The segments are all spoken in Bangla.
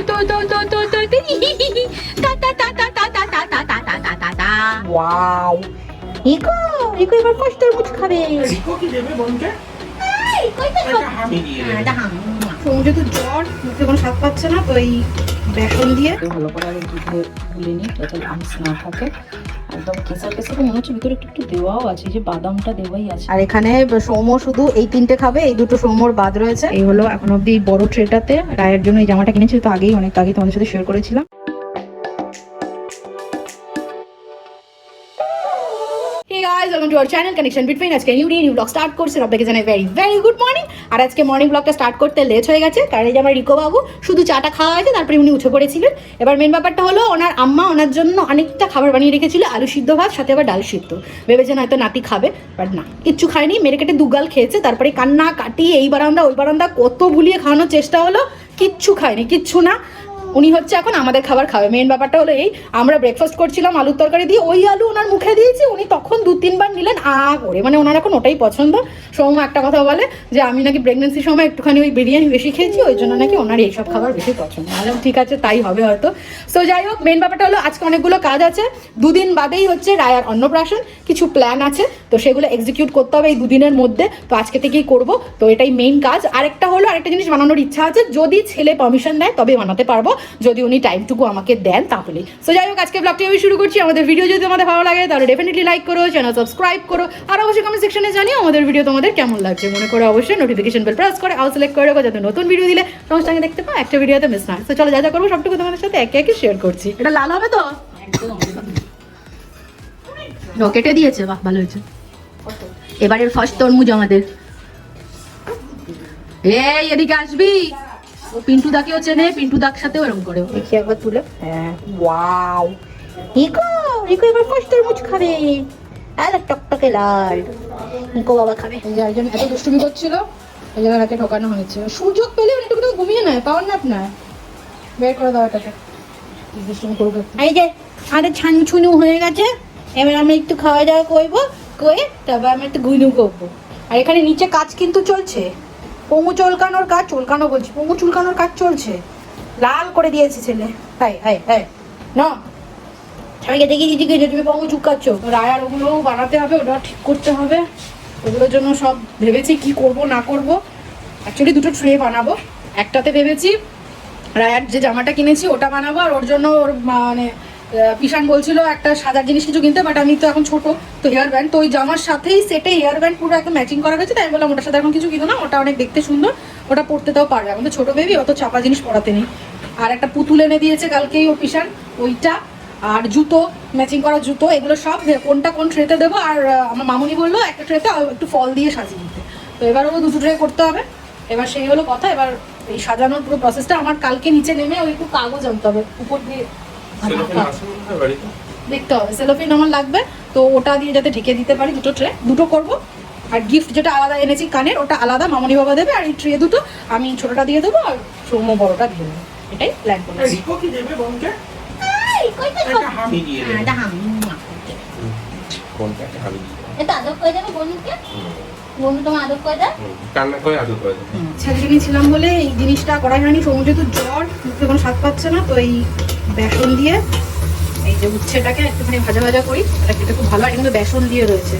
তো তো তো তো তো তো তা তা তা তা তা জ্বর মুখে কোনো পাচ্ছে না তো এই দিয়ে ভালো করে আগে একদম কেসার কেসার মনে হচ্ছে ভিতরে একটু একটু দেওয়াও আছে যে বাদামটা দেওয়াই আছে। আর এখানে সোমো শুধু এই তিনটে খাবে এই দুটো সোমোর বাদ রয়েছে। এই হলো এখন অব্দি বড় ট্রেটাতে রায়ের জন্য এই জামাটা কিনেছি তো আগেই অনেক আগে তোমাদের সাথে শেয়ার করেছিলাম। Hey guys welcome to our channel connection between আজকে new day new vlog start করছে। আপনাকে জানাই ভেরি ভেরি গুড মর্নিং আর আজকে মর্নিং ব্লগটা স্টার্ট করতে লেট হয়ে গেছে, কারণ এই যে আমার রিকো বাবু, শুধু চাটা খাওয়া হয়েছে, তারপরে উনি উঠে পড়েছিলেন। এবার মেন ব্যাপারটা হলো, ওনার আম্মা ওনার জন্য অনেকটা খাবার বানিয়ে রেখেছিল, আলু সিদ্ধ ভাত, সাথে আবার ডাল সিদ্ধ। ভেবেছেন হয়তো নাতি খাবে বাট না, কিচ্ছু খায়নি। মেরে কেটে দুগাল খেয়েছে, তারপরে কান্না, কাটি, এই বারান্দা, ওই বারান্দা, কত ভুলিয়ে খাওয়ানোর চেষ্টা হলো, কিচ্ছু খায়নি, কিচ্ছু না। উনি হচ্ছে এখন আমাদের খাবার খাবে। মেন ব্যাপারটা হলো এই, আমরা ব্রেকফাস্ট করছিলাম আলুর তরকারি দিয়ে, ওই আলু ওনার মুখে দিয়েছি, উনি তখন দু তিনবার নিলেন, আ করে। মানে ওনার এখন ওটাই পছন্দ। সৌম একটা কথা বলে যে, আমি নাকি প্রেগনেন্সির সময় একটুখানি ওই বিরিয়ানি বেশি খেয়েছি, ওই জন্য নাকি ওনার এইসব খাবার বেশি পছন্দ। বললাম, ঠিক আছে, তাই হবে হয়তো। সো যাই হোক মেন ব্যাপারটা হলো আজকে অনেকগুলো কাজ আছে। দুদিন বাদেই হচ্ছে রায়ার অন্নপ্রাশন, কিছু প্ল্যান আছে। তো সেগুলো এক্সিকিউট করতে হবে এই দুদিনের মধ্যে। তো আজকে থেকেই করব। তো এটাই মেইন কাজ। আরেকটা হলো আরেকটা জিনিস বানানোর ইচ্ছা আছে। যদি ছেলে পারমিশন দেয়, তবে বানাতে পারব। যদি উনি টাইমটুকু আমাকে দেন তাহলে সো যাই হোক, আজকে ব্লগটি আমি শুরু করছি। আমাদের ভিডিও যদি তোমাদের ভালো লাগে, তাহলে ডেফিনেটলি লাইক করো চ্যানেল সাবস্ক্রাইব করো। আর অবশ্যই কমেন্ট সেকশনে জানিও আমাদের ভিডিও তোমাদের কেমন লাগছে। মনে করে অবশ্যই নোটিফিকেশন বেল প্রেস করে আল সিলেক্ট করে রাখো যাতে নতুন ভিডিও দিলে তোমার সঙ্গে দেখতে পাও, একটা ভিডিওতে মিস না। তো চলো, যা যা করব, সবটুকু তোমাদের সাথে একে একে শেয়ার করছি। এটা লাল হবে তো? ও কেটে দিয়েছে, বাহ, ভালো হয়েছে। এবারের ফার্স্ট তরমুজ আমাদের। এই, এদিকে আসবি? ও পিন্টু দাকেও চেনে পিন্টু দার সাথেও এরকম করে দেখি একবার তুলে। হ্যাঁ। ওয়াও। ইকো ইকো এবার ফার্স্ট তরমুজ খাবে। আর টকটকে লাল। ইকো বাবা খাবে। একজন এত দুষ্টুমি করছিল এই জন্য রাতে ঢোকানো হয়েছে। সুযোগ পেলে একটু ঘুমিয়ে নেয় পাওয়ার না আপনার বের করে দাও এটাকে। দুষ্টুমি করবে এই যে আরে ছানছুনু হয়ে গেছে। এবার আমরা একটু খাওয়া দাওয়া করব করে তারপর আমরা একটু গুনু করব। আর এখানে নিচে কাজ কিন্তু চলছে। পমু চুলকানোর কাজ চুলকানো বলছি পমু চুলকানোর কাজ চলছে। লাল করে দিয়েছে ছেলে। Hi hi hi. না। সবাইকে দেখিয়ে দিচ্ছি যে তুমি পমু চুলকাচ্ছ? রায়ার ওগুলোও বানাতে হবে, ওটা ঠিক করতে হবে। ওগুলোর জন্য সব ভেবেছি কি করব, না করব। অ্যাকচুয়ালি দুটো ট্রে বানাবো। একটাতে ভেবেছি রায়ার যে জামাটা কিনেছি, ওটা বানাবো, আর ওর জন্য ওর মানে পিসান বলছিল একটা সাজার জিনিস কিছু কিনতে বাট আমি তো এখন ছোট, তো হেয়ার ব্যান্ড তো ওই জামার সাথেই সেটে হেয়ার ব্যান্ড পুরো একদম ম্যাচিং করা হয়েছে, তাই আমি বললাম, ওটার সাথে এখন কিছু কিনো না, ওটা অনেক দেখতে সুন্দর, ওটা পড়তে তাও পারবে। তো ছোট বেবি অত চাপা জিনিস পড়াতে নেই। আর একটা পুতুল এনে দিয়েছে কালকেই ও পিসান ওইটা। আর জুতো ম্যাচিং করা জুতো, এগুলো সব কোনটা কোন ট্রেতে দেবো? আর আমার মামুনি বলল, একটা ট্রেতে একটু ফল দিয়ে সাজিয়ে দিতে। তো এবার ওগুলো দুটো ট্রে করতে হবে। এবার সেই হলো কথা, এবার এই সাজানোর পুরো প্রসেসটা আমার কালকে নিচে নেমে ওই একটু কাগজ আনতে হবে, উপর দিয়ে দেখতে হবে সেলোফিন আমার লাগবে তো ওটা দিয়ে যাতে ঢেকে দিতে পারি দুটো ট্রে দুটো করব। আর গিফট যেটা আলাদা এনেছি কানের ওটা আলাদা মামনি বাবা দেবে আর এই ট্রে দুটো আমি ছোটটা দিয়ে দেবো আর সৌম্য বড়টা দিয়ে দেবো। এটাই প্ল্যান করেছি। রিকো কি দেবে একটা একটা হামি দিয়ে দেবে এটা হাম বোনকে একটা হামি দিয়ে দেবে এটা আদর করে দেবে বন্ধুকে? বন্ধু তোমার আদর করে দেয়? কান্না করে আদর করে দেবে ছেলে নিয়েছিলাম বলে এই জিনিসটা করা হয়নি সমুদ্র যেহেতু জ্বর মুখে কোনো স্বাদ পাচ্ছে না তো এই বেসন দিয়ে এই যে উচ্ছেটাকে একটুখানি ভাজা ভাজা করি এটা খেতে খুব ভালো এটা কিন্তু বেসন দিয়ে রয়েছে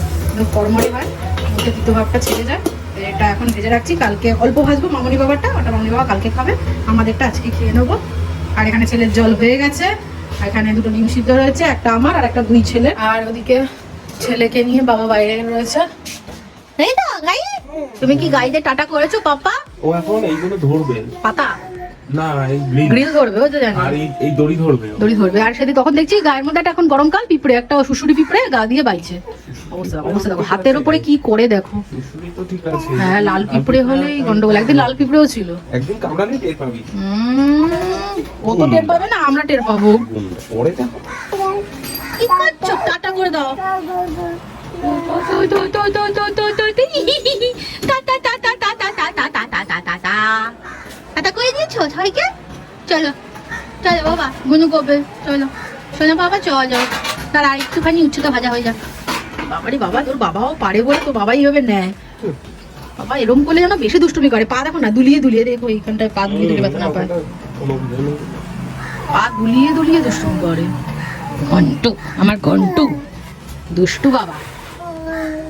কড়মড়ে হয় মুখে তিতো ভাবটা ছেড়ে যায় এটা এখন ভেজে রাখছি কালকে অল্প ভাজবো মামনি বাবারটা ওটা মামনি বাবা কালকে খাবে আমাদেরটা আজকে খেয়ে নেব। আর এখানে ছেলের জল হয়ে গেছে আর এখানে দুটো ডিম সিদ্ধ রয়েছে একটা আমার আর একটা দুই ছেলে আর ওদিকে ছেলেকে নিয়ে বাবা বাইরে রয়েছে। এই তো গাই তুমি কি গাইতে টাটা করেছ পাপা? ও এখন এইগুলো ধরবে। পাতা? না এই গ্রিল। ধরবে ও তো জানি। আর এই এই দড়ি ধরবে দড়ি ধরবে। আর সেদিন তখন দেখছি গায়ের মধ্যে একটা এখন গরমকাল পিঁপড়ে একটা পিঁপড়ে গা দিয়ে বাইছে। অবস্থা দেখো, অবস্থা দেখো। হাতের উপরে কি করে দেখো? হ্যাঁ লাল পিঁপড়ে হলেই গন্ডগোল। একদিন লাল পিঁপড়েও ছিল। একদিন কামড়ালে টের পাবি। ও তো টের পাবে না আমরা টের পাবো। পরে দেখো। কি করছ টাটা করে দাও। টাটা করে দিয়েছ সবাইকে চলো চলো বাবা, গুনু কবে চলো, শোনো বাবা, চলো তার আর একটুখানি ভাজা হয়ে যাক। বাবারে বাবা, তোর বাবাও পারে বলে তো বাবাই হবে নেয় বাবা এরম করলে যেন বেশি দুষ্টুমি করে। পা দেখো না, দুলিয়ে দুলিয়ে দেখো, এইখানটায় পা দুলিয়ে দুলিয়ে ব্যথা না পায়। পা দুলিয়ে দুলিয়ে দুষ্টুমি করে। ঘন্টু, আমার ঘন্টু। দুষ্টু বাবা।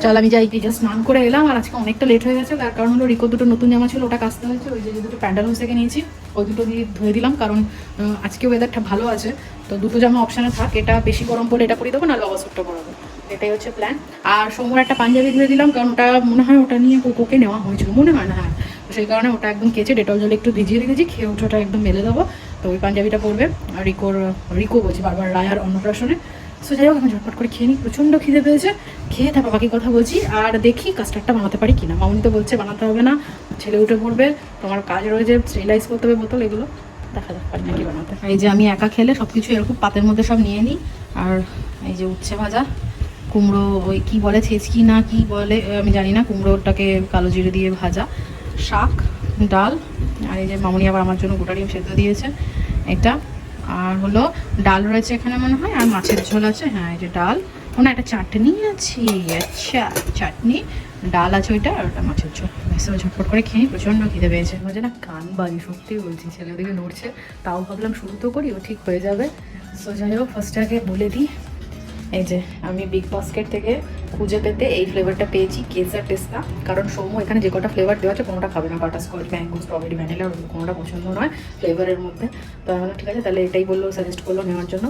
চল, আমি যাই। যে স্নান করে এলাম, আর আজকে অনেকটা লেট হয়ে গেছে। তার কারণ হলো রিকো দুটো নতুন জামা ছিল, ওটা কাচতে হয়েছে। ওই যে দুটো প্যান্ডাল হাউস থেকে নিয়েছি, ওই দুটো দিয়ে ধুয়ে দিলাম। কারণ আজকে ওয়েদারটা ভালো আছে। তো দুটো জামা অপশানে থাক। এটা বেশি গরম পড়লে এটা পরিয়ে দেবো না লবা স্যুটটা পরাবো এটাই হচ্ছে প্ল্যান আর সোমবার একটা পাঞ্জাবি ধুয়ে দিলাম, কারণ ওটা মনে হয় ওটা নিয়ে কোকোকে নেওয়া হয়েছিল। মনে হয় না হ্যাঁ। সেই কারণে ওটা একদম কেচে, ডেটল জলে একটু ভিজিয়ে রেখেছি, খেয়ে উঠে ওটা একদম মেলে দেবো। তো ওই পাঞ্জাবিটা পরবে। আর রিকোর, রিকো বলছি বারবার, রায়ার অন্নপ্রাশনে। সো যাই হোক আমি ঝটপট করে খেয়ে নিই। প্রচণ্ড খিদে পেয়েছে। খেয়ে তারপর বাকি কথা বলছি। আর দেখি কাস্টার্ডটা বানাতে পারি কিনা। মামনি তো বলছে বানাতে হবে না। ছেলে উঠে পড়বে। তোমার কাজ রয়েছে, স্টেরিলাইজ করতে হবে বোতল এগুলো। দেখা যাক পারি নাকি বানাতে। এই যে আমি একা খেলে সব কিছু এরকম পাতের মধ্যে সব নিয়ে নিই। আর এই যে উচ্ছে ভাজা, কুমড়ো ওই কী বলে, ছেচকি না কি বলে আমি জানি না। কুমড়োটাকে কালো জিরে দিয়ে ভাজা। শাক, ডাল আর এই যে মামনি আবার আমার জন্য গোটা ডিম সেদ্ধ দিয়েছে, এটা। আর হলো ডাল রয়েছে এখানে মনে হয়, আর মাছের ঝোল আছে হ্যাঁ এই যে ডাল। ও না একটা চাটনি আছে আচ্ছা চাটনি। ডাল আছে ওইটা, আর ওটা মাছের ঝোল। এবার ঝটপট করে খেয়ে প্রচণ্ড খিদে পেয়েছে। মাঝে না, কান বাজি, সত্যি বলছি, ছেলে ওদিকে নড়ছে। তাও ভাবলাম শুরু তো করি, ও ঠিক হয়ে যাবে। সো যাই হোক ফার্স্ট আগে বলে দিই, এই যে আমি বিগ বাস্কেট থেকে খুঁজে পেতে এই ফ্লেভারটা পেয়েছি কেসার টেস্টা কারণ সৌম্য এখানে যে কটা ফ্লেভার দেওয়া আছে, কোনোটা খাবে না। বাটারস্কচ ম্যাঙ্গো স্ট্রবেরি ভ্যানিলা কোনোটা পছন্দ নয় ফ্লেভারের মধ্যে। তো আমি ঠিক আছে, তাহলে এটাই বলল সাজেস্ট করল নেওয়ার জন্য।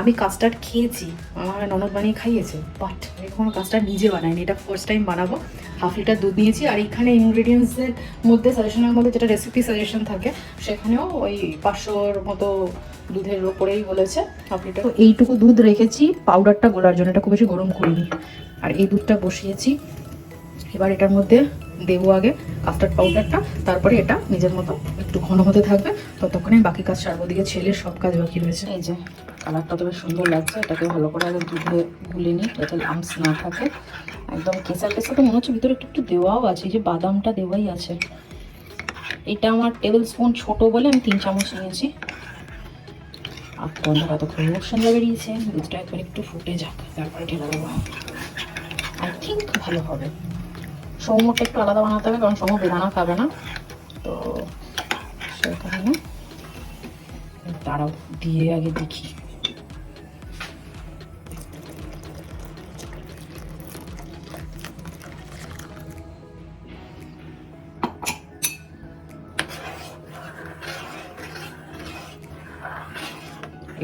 আমি কাস্টার্ড খেয়েছি। আমার ননদ বানিয়ে খাইয়েছে। বাট কখনো কাস্টার্ড নিজে বানাইনি। এটা ফার্স্ট টাইম বানাবো। হাফ লিটার দুধ নিয়েছি। আর এখানে ইনগ্রিডিয়েন্টসের মধ্যে সাজেশনের মধ্যে যেটা রেসিপি সাজেশন থাকে, সেখানেও ওই পাঁচশোর মতো দুধের ওপরেই বলেছে, হাফ লিটার। এইটুকু দুধ রেখেছি। পাউডারটা গোলার জন্য। এটা খুব বেশি গরম করিনি। আর এই দুধটা বসিয়েছি। এবার এটার মধ্যে দেবো আগে কাস্টার্ড পাউডারটা তারপরে এটা নিজের মতো একটু ঘন হতে থাকবে। ততক্ষণে বাকি কাজ সারবো দিকে ছেলের সব কাজ বাকি রয়েছে। এই যে কালারটা তো বেশ সুন্দর লাগছে, এটাকে ভালো করে আগে দুধে গুলে নিই, যাতে লামস না থাকে। একদম কেসার কেসার তো মনে হচ্ছে ভিতরে একটু একটু দেওয়াও আছে, এই যে বাদামটা দেওয়াই আছে। এটা আমার টেবিল স্পুন ছোট বলে আমি তিন চামচ নিয়েছি। আর গন্ধটা তো খুব সুন্দর বেরিয়েছে, দুধটা একবার একটু ফুটে যাক, তারপরে ঢেলে দেবো। থিঙ্ক ভালো হবে। সৌম্যটা একটু আলাদা বানাতে হবে, কারণ সৌম্য বেদানা খাবে না। তো সেই কারণে তারাও দিয়ে আগে দেখি।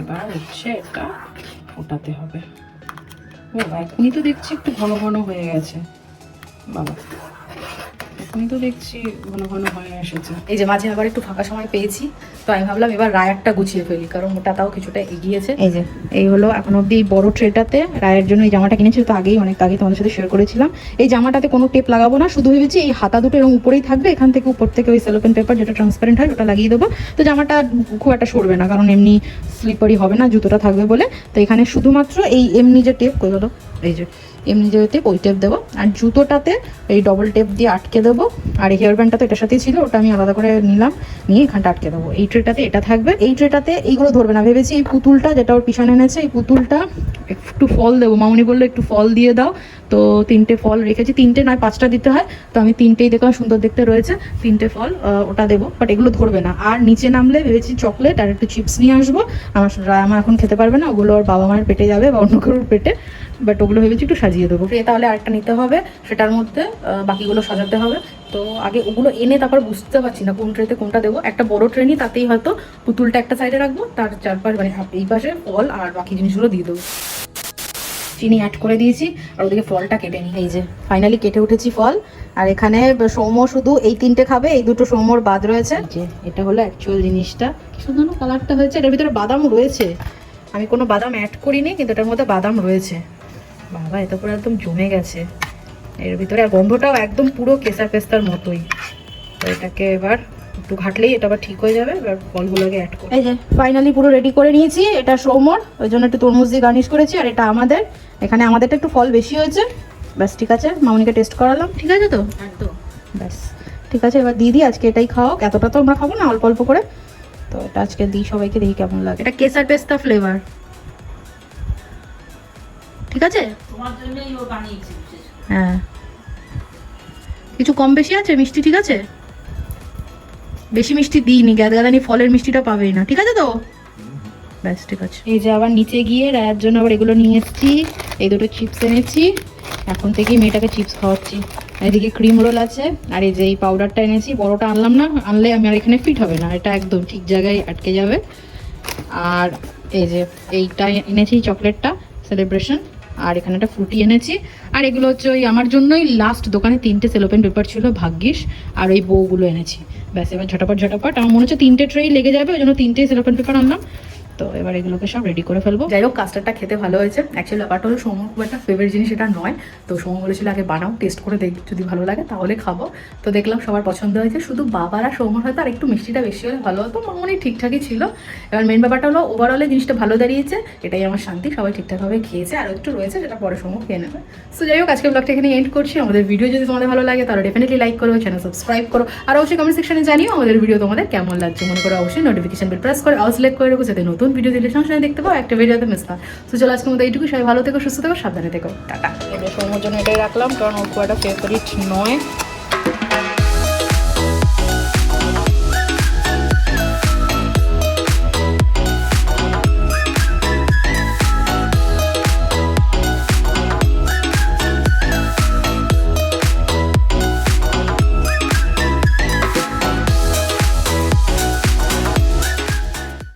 এবার হচ্ছে এটা ফোটাতে হবে। ও এখনই তো দেখছি একটু ঘন ঘন হয়ে গেছে। বাবা। এখনই তো দেখছি ঘন ঘন হয়ে এসেছে। এই যে মাঝে আবার একটু ফাঁকা সময় পেয়েছি, তো আমি ভাবলাম এবার রায়ারটা গুছিয়ে ফেলি, কারণ ওটা তাও কিছুটা এগিয়েছে। এই যে, এই হলো এখন অব্দি এই বড় ট্রেটাতে রায়ের জন্য এই জামাটা কিনেছি, তো আগেই অনেক আগে তোমাদের সাথে শেয়ার করেছিলাম। এই জামাটাতে কোনো টেপ লাগাবো না, শুধু ভেবেছি এই হাতা দুটো এরকম উপরেই থাকবে, এখান থেকে উপর থেকে ওই সেলোপেন পেপার যেটা ট্রান্সপারেন্ট হয় ওটা লাগিয়ে দেবো। তো জামাটা খুব একটা সরবে না, কারণ এমনি স্লিপারি হবে না, জুতোটা থাকবে বলে। তো এখানে শুধুমাত্র এই এমনি যে টেপ, কই হলো এই যে, এমনি যে টেপ ওই টেপ দেবো। আর জুতোটাতে এই ডবল টেপ দিয়ে আটকে দেবো। আর এই হেয়ার ব্যান্ডটা তো এটার সাথেই ছিল, ওটা আমি আলাদা করে নিলাম। নিয়ে এখানটা আটকে দেবো। এই ট্রেটাতে এটা থাকবে। এই ট্রেটাতে এইগুলো ধরবে না। ভেবেছি এই পুতুলটা যেটা ওর পিছনে এনেছে, এই পুতুলটা একটু ফল দেবো। মামনি বলল একটু ফল দিয়ে দাও। তো তিনটে ফল রেখেছি। তিনটে নয়, পাঁচটা দিতে হয়। তো আমি তিনটেই দেখলাম, সুন্দর দেখতে রয়েছে। তিনটে ফল ওটা দেবো। বাট এগুলো ধরবে না। আর নিচে নামলে ভেবেছি চকলেট আর একটু চিপস নিয়ে আসব। আমার আমার এখন খেতে পারবে না। ওগুলো ওর বাবা মায়ের পেটে যাবে বা অন্য কারোর পেটে। বাট ওগুলো ভেবেছি একটু সাজিয়ে দেবো। তাহলে আরেকটা নিতে হবে সেটার মধ্যে বাকিগুলো সাজাতে হবে। তো আগে ওগুলো এনে তারপর বুঝতে পারছি না কোন ট্রেতে কোনটা দেবো। একটা বড় ট্রে নিই তাতেই হয়তো পুতুলটা একটা সাইডে রাখব তার চারপাশ মানে এই পাশে ফল আর বাকি জিনিসগুলো দিয়ে দেবো। চিনি অ্যাড করে দিয়েছি আর ওদিকে ফলটা কেটে নিই। এই যে ফাইনালি কেটে উঠেছি ফল। আর এখানে সৌম্য শুধু এই তিনটে খাবে এই দুটো সৌম্যর বাদ রয়েছে। যে। এটা হলো অ্যাকচুয়াল জিনিসটা। সুন্দর কালারটা হয়েছে এটার ভিতরে বাদাম রয়েছে। আমি কোনো বাদাম অ্যাড করিনি কিন্তু এটার মধ্যে বাদাম রয়েছে। বাবা এত পুরো একদম জমে গেছে। এর ভিতরে আর গন্ধটাও একদম পুরো কেসা পেস্তার মতোই। তো এটাকে এবার একটু ঘাটলেই এটা আবার ঠিক হয়ে যাবে এবার ফলগুলোকে অ্যাড করে এই যে ফাইনালি পুরো রেডি করে নিয়েছি এটা সৌমর ওই জন্য একটু তরমুজ দিয়ে গার্নিশ করেছি আর এটা আমাদের। এখানে আমাদেরটা একটু ফল বেশি হয়েছে। ব্যাস ঠিক আছে মামনিকে টেস্ট করালাম। ঠিক আছে তো? একদম। ব্যাস ঠিক আছে এবার দিদি আজকে এটাই খাও এতটা তো আমরা খাব না অল্প অল্প করে। তো এটা আজকে দিই সবাইকে দেখি কেমন লাগে। এটা কেসার পেস্তা ফ্লেভার ঠিক আছে? তোমার জন্যই ও বানিয়েছে হ্যাঁ। কিছু কম বেশি আছে? মিষ্টি ঠিক আছে? বেশি মিষ্টি দিইনি গ্যাদগাদানি ফলের মিষ্টিটা পাবেই না। ঠিক আছে তো? ব্যাস ঠিক আছে। এই যে আবার নিচে গিয়ে রায়ার জন্য আবার এগুলো নিয়ে এসেছি। এই দুটো চিপস এনেছি। এখন থেকেই মেয়েটাকে চিপস খাওয়াচ্ছি। এদিকে ক্রিম রোল আছে আর এই যে এই পাউডারটা এনেছি। বড়টা আনলাম না আনলে আমি আর এখানে ফিট হবে না। এটা একদম ঠিক জায়গায় আটকে যাবে। আর এই যে এইটা এনেছি চকলেটটা সেলিব্রেশন। আর এখানে একটা ফুটি এনেছি। আর এগুলো হচ্ছে ওই আমার জন্যই লাস্ট দোকানে তিনটে সেলোপেন পেপার ছিল, ভাগ্যিস। আর ওই বউগুলো এনেছি। ব্যাস, এবার ঝটাপট ঝটাপট। আমার মনে হচ্ছে তিনটে ট্রেই লেগে যাবে, ওই জন্য তিনটেই সেলোপেন পেপার আনলাম। তো এবার এগুলোকে সব রেডি করে ফেলব। যাই হোক কাস্টারটা খেতে ভালো হয়েছে। অ্যাকচুয়ালি ব্যাপারটা হলো সৌম্য খুব একটা ফেভারিট জিনিস এটা নয়। তো সৌম্য বলেছিল আগে বানাও টেস্ট করে দেখ, যদি ভালো লাগে তাহলে খাব। তো দেখলাম সবার পছন্দ হয়েছে। শুধু বাবার আর সৌম্যর হয়তো আর একটু মিষ্টিটা বেশি হলে ভালো হতো মামনি ঠিকঠাকই ছিল। এবার মেন ব্যাপারটা হলো ওভারঅলে জিনিসটা ভালো দাঁড়িয়েছে। এটাই আমার শান্তি, সবাই ঠিকঠাকভাবে খেয়েছে। আর একটু রয়েছে যেটা পরে সময় খেয়ে নেবে। সো যাই হোক আজকে ব্লগটা এখানে এন্ড করছি। আমাদের ভিডিও যদি তোমাদের ভালো লাগে, তাহলে ডেফিনেটলি লাইক করো চ্যানেল সাবস্ক্রাইব করো। আর অবশ্যই কমেন্ট সেকশনে জানিও আমাদের ভিডিও তোমাদের কেমন লাগছে। মনে করো অবশ্যই নোটিফিকেশন বেল প্রেস করে অল সিলেক্ট করে রাখো, যাতে নতুন ভিডিও দিলে সঙ্গে সঙ্গে দেখতে পাও, একটা ভিডিওতে মিস না। তো চলো আজকের মতো এইটুকু সবাই ভালো থেকো, সুস্থ থেকো, সাবধানে থেকো। টাটা। এবার সময়ের জন্য এটাই রাখলাম, কারণ ওর খুব ফেভারিট নয়।